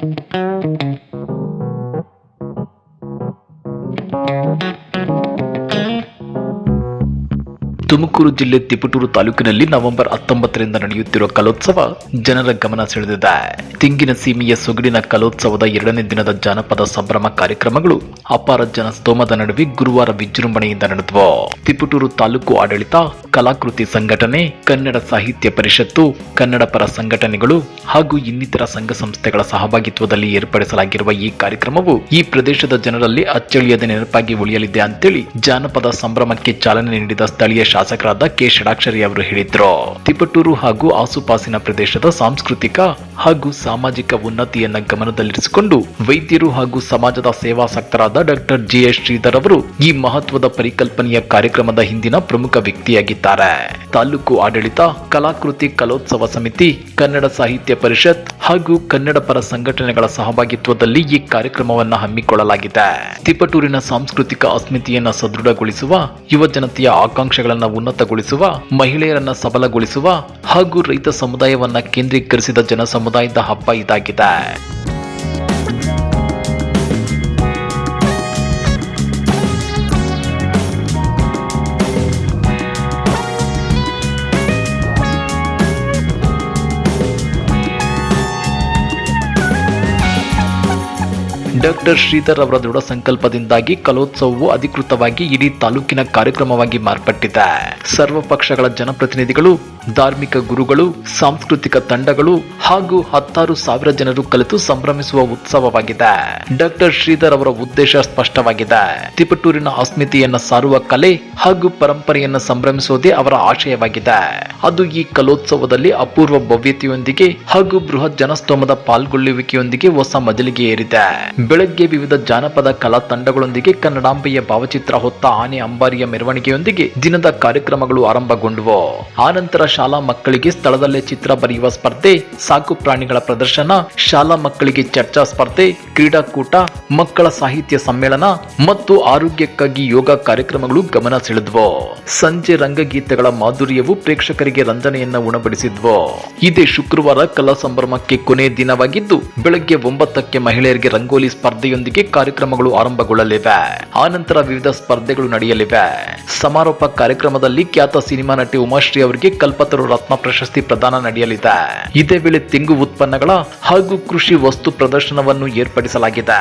Thank you. Tumakuru ಜಿಲ್ಲೆ ತಿಪಟೂರು ತಾಲೂಕಿನಲ್ಲಿ November ಹತ್ತೊಂಬತ್ತರಿಂದ ನಡೆಯುತ್ತಿರುವ ಕಲೋತ್ಸವ ಜನರ ಗಮನ ಸೆಳೆದಿದೆ. ತೆಂಗಿನ ಸೀಮೆಯ ಸೊಗಡಿನ ಕಲೋತ್ಸವದ ಎರಡನೇ ದಿನದ ಜಾನಪದ ಸಂಭ್ರಮ ಕಾರ್ಯಕ್ರಮಗಳು ಅಪಾರ ಜನಸ್ತೋಮದ ನಡುವೆ ಗುರುವಾರ ವಿಜೃಂಭಣೆಯಿಂದ ನಡೆದವು. ತಿಪಟೂರು ತಾಲೂಕು ಆಡಳಿತ, ಕಲಾಕೃತಿ ಸಂಘಟನೆ, ಕನ್ನಡ ಸಾಹಿತ್ಯ ಪರಿಷತ್ತು ಕನ್ನಡ ಪರ ಸಂಘಟನೆಗಳು ಹಾಗೂ ಇನ್ನಿತರ ಸಂಘ ಸಂಸ್ಥೆಗಳ ಸಹಭಾಗಿತ್ವದಲ್ಲಿ ಏರ್ಪಡಿಸಲಾಗಿರುವ ಈ ಕಾರ್ಯಕ್ರಮವು ಈ ಪ್ರದೇಶದ ಜನರಲ್ಲಿ ಅಚ್ಚಳಿಯದ ನೆನಪಾಗಿ ಉಳಿಯಲಿದೆ ಅಂತೇಳಿ ಜಾನಪದ ಸಂಭ್ರಮಕ್ಕೆ ಚಾಲನೆ ನೀಡಿದ ಸ್ಥಳೀಯ ಶಾಸಕರಾದ ಕೆ. ಷಡಾಕ್ಷರಿ ಅವರು ಹೇಳಿದ್ರು. ತಿಪಟೂರು ಹಾಗೂ ಆಸುಪಾಸಿನ ಪ್ರದೇಶದ ಸಾಂಸ್ಕೃತಿಕ ಹಾಗೂ ಸಾಮಾಜಿಕ ಉನ್ನತಿಯನ್ನ ಗಮನದಲ್ಲಿರಿಸಿಕೊಂಡು ವೈದ್ಯರು ಹಾಗೂ ಸಮಾಜದ ಸೇವಾಸಕ್ತರಾದ ಡಾಕ್ಟರ್ ಜಿ ಎಸ್ ಶ್ರೀಧರ್ ಅವರು ಈ ಮಹತ್ವದ ಪರಿಕಲ್ಪನೆಯ ಕಾರ್ಯಕ್ರಮದ ಹಿಂದಿನ ಪ್ರಮುಖ ವ್ಯಕ್ತಿಯಾಗಿದ್ದಾರೆ. ತಾಲೂಕು ಆಡಳಿತ, ಕಲಾಕೃತಿ ಕಲೋತ್ಸವ ಸಮಿತಿ, ಕನ್ನಡ ಸಾಹಿತ್ಯ ಪರಿಷತ್ ಹಾಗೂ ಕನ್ನಡ ಪರ ಸಂಘಟನೆಗಳ ಸಹಭಾಗಿತ್ವದಲ್ಲಿ ಈ ಕಾರ್ಯಕ್ರಮವನ್ನು ಹಮ್ಮಿಕೊಳ್ಳಲಾಗಿದೆ. ತಿಪಟೂರಿನ ಸಾಂಸ್ಕೃತಿಕ ಅಸ್ಮಿತೆಯನ್ನು ಸದೃಢಗೊಳಿಸುವ, ಯುವ ಜನತೆಯ ಆಕಾಂಕ್ಷೆಗಳನ್ನ ಉನ್ನತಗೊಳಿಸುವ, ಮಹಿಳೆಯರನ್ನ ಸಬಲಗೊಳಿಸುವ ಹಾಗೂ ರೈತ ಸಮುದಾಯವನ್ನ ಕೇಂದ್ರೀಕರಿಸಿದ ಜನ ಸಮುದಾಯದ ಹಬ್ಬ ಇದಾಗಿದೆ. ಡಾಕ್ಟರ್ ಶ್ರೀಧರ್ ಅವರ ದೃಢ ಸಂಕಲ್ಪದಿಂದಾಗಿ ಕಲೋತ್ಸವವು ಅಧಿಕೃತವಾಗಿ ಇಡೀ ತಾಲೂಕಿನ ಕಾರ್ಯಕ್ರಮವಾಗಿ ಮಾರ್ಪಟ್ಟಿದೆ. ಸರ್ವ ಪಕ್ಷಗಳ ಜನಪ್ರತಿನಿಧಿಗಳು ಧಾರ್ಮಿಕ ಗುರುಗಳು, ಸಾಂಸ್ಕೃತಿಕ ತಂಡಗಳು ಹಾಗೂ ಹತ್ತಾರು ಸಾವಿರ ಜನರು ಕಲಿತು ಸಂಭ್ರಮಿಸುವ ಉತ್ಸವವಾಗಿದೆ. ಡಾಕ್ಟರ್ ಶ್ರೀಧರ್ ಅವರ ಉದ್ದೇಶ ಸ್ಪಷ್ಟವಾಗಿದೆ. ತಿಪಟೂರಿನ ಅಸ್ಮಿತೆಯನ್ನ ಸಾರುವ ಕಲೆ ಹಾಗೂ ಪರಂಪರೆಯನ್ನ ಸಂಭ್ರಮಿಸುವುದೇ ಅವರ ಆಶಯವಾಗಿದೆ. ಅದು ಈ ಕಲೋತ್ಸವದಲ್ಲಿ ಅಪೂರ್ವ ಭವ್ಯತೆಯೊಂದಿಗೆ ಹಾಗೂ ಬೃಹತ್ ಜನಸ್ತೋಮದ ಪಾಲ್ಗೊಳ್ಳುವಿಕೆಯೊಂದಿಗೆ ಹೊಸ ಮಜಲಿಗೆ ಏರಿದೆ. ಬೆಳಗ್ಗೆ ವಿವಿಧ ಜಾನಪದ ಕಲಾ ತಂಡಗಳೊಂದಿಗೆ ಕನ್ನಡಾಂಬೆಯ ಭಾವಚಿತ್ರ ಹೊತ್ತ ಆನೆ ಅಂಬಾರಿಯ ಮೆರವಣಿಗೆಯೊಂದಿಗೆ ದಿನದ ಕಾರ್ಯಕ್ರಮಗಳು ಆರಂಭಗೊಂಡವು. ಆನಂತರ ಶಾಲಾ ಮಕ್ಕಳಿಗೆ ಸ್ಥಳದಲ್ಲೇ ಚಿತ್ರ ಬರೆಯುವ ಸ್ಪರ್ಧೆ, ಸಾಕು ಪ್ರಾಣಿಗಳ ಪ್ರದರ್ಶನ, ಶಾಲಾ ಮಕ್ಕಳಿಗೆ ಚರ್ಚಾ ಸ್ಪರ್ಧೆ, ಕ್ರೀಡಾಕೂಟ, ಮಕ್ಕಳ ಸಾಹಿತ್ಯ ಸಮ್ಮೇಳನ ಮತ್ತು ಆರೋಗ್ಯಕ್ಕಾಗಿ ಯೋಗ ಕಾರ್ಯಕ್ರಮಗಳು ಗಮನ ಸೆಳೆದ್ವು. ಸಂಜೆ ರಂಗಗೀತೆಗಳ ಮಾಧುರ್ಯವು ಪ್ರೇಕ್ಷಕರಿಗೆ ರಂಜನೆಯನ್ನ ಉಣಬಡಿಸಿದ್ವು. ಇದೇ ಶುಕ್ರವಾರ ಕಲಾ ಸಂಭ್ರಮಕ್ಕೆ ಕೊನೆ ದಿನವಾಗಿದ್ದು, ಬೆಳಗ್ಗೆ ಒಂಬತ್ತಕ್ಕೆ ಮಹಿಳೆಯರಿಗೆ ರಂಗೋಲಿ ಸ್ಪರ್ಧೆಯೊಂದಿಗೆ ಕಾರ್ಯಕ್ರಮಗಳು ಆರಂಭಗೊಳ್ಳಲಿವೆ. ಆನಂತರ ವಿವಿಧ ಸ್ಪರ್ಧೆಗಳು ನಡೆಯಲಿವೆ. ಸಮಾರೋಪ ಕಾರ್ಯಕ್ರಮದಲ್ಲಿ ಖ್ಯಾತ ಸಿನಿಮಾ ನಟಿ ಉಮಾಶ್ರೀ ಅವರಿಗೆ ಕಲ್ಪತರು ರತ್ನ ಪ್ರಶಸ್ತಿ ಪ್ರದಾನ ನಡೆಯಲಿದೆ. ಇದೇ ವೇಳೆ ತೆಂಗು ಉತ್ಪನ್ನಗಳ ಹಾಗೂ ಕೃಷಿ ವಸ್ತು ಪ್ರದರ್ಶನವನ್ನು ಏರ್ಪಡಿಸಲಾಗಿದೆ.